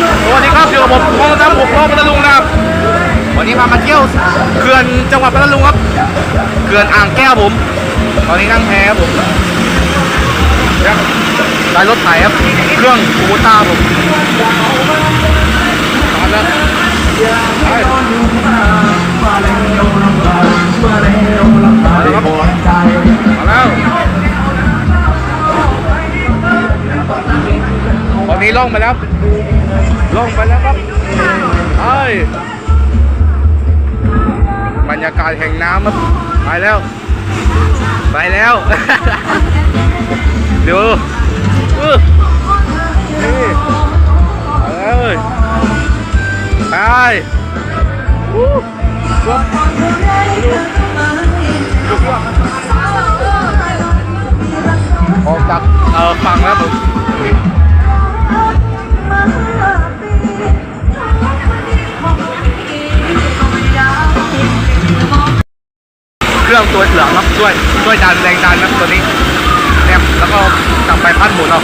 พ่อพัทลุงนะครับ วันนี้พามาเที่ยวเขื่อนจังหวัดพัทลุงครับ เขื่อนอ่างแก้วผม ตอนนี้นั่งแพครับผมครับได้รถไถครับ เครื่องคูโบต้าผมมาแล้วไป นี้ล่องไปแล้วล่องไปแล้วครับไอ้ยบรรยากาศแห่งน้ำครับไปแล้ว ไปแล้วดูอื้อนี่ไปเลยไปอู้ว้าวดูดูว่าออกจากเออฝั่งแล้วผม ช่วยช่วยดันแรงดันนะตัวนี้เนี่ยแล้วก็กลับไปพัดหมุนเอา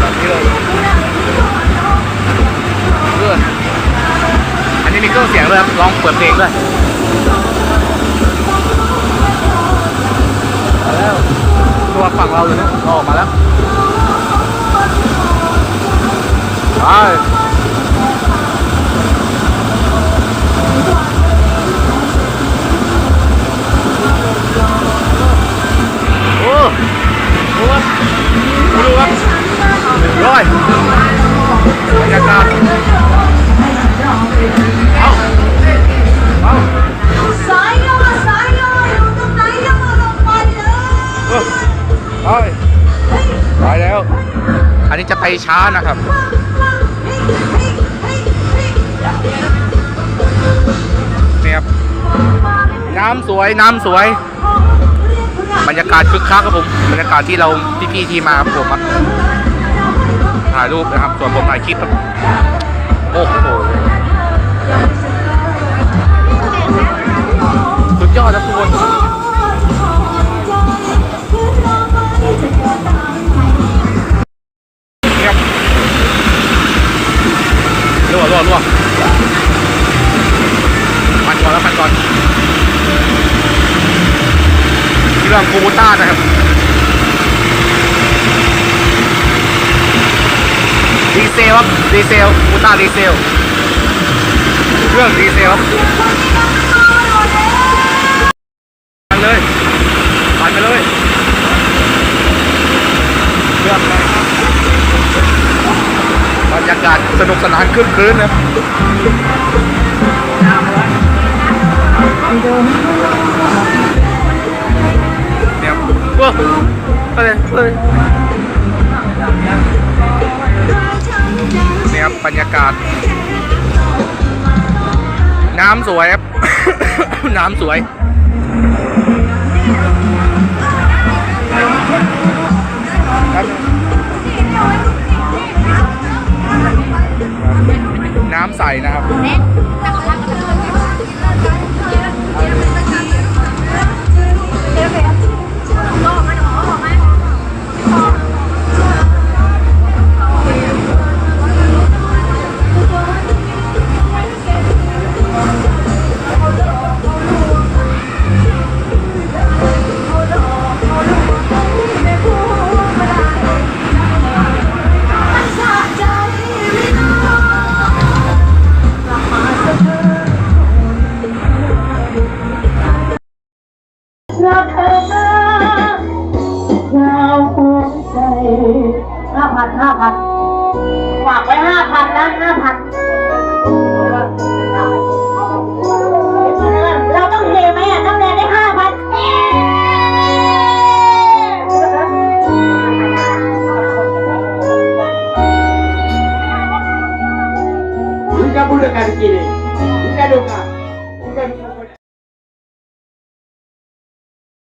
แบบนี้เลยเพื่อนอันนี้มีเครื่องเสียงด้วยครับลองเปิดเพลงด้วย ไปแล้ว อันนี้จะไปช้านะครับเนี่ยครับน้ำสวยน้ำสวย บรรยากาศคึกคักครับผมบรรยากาศที่เราพี่ๆที่มาผมถ่ายรูปนะครับส่วนผมถ่ายคลิปครับโอ้โห รั่วรั่วรั่วปันก่อนแล้วปันก่อนเครื่องคูบูต้านะครับดีเซลครับดีเซลคูบูต้าดีเซลเครื่องดีเซลครับปันเลยปันไปเลยเครื่อง รงครับรรยากาศสนุกสนานคลึ้นคลื้นนะเนี่ยว้าวไปเลยไปเลยเนี่ยบบรรยากาศ น้ำสวยครับ น้ำสวย น้ำใสนะครับ geri.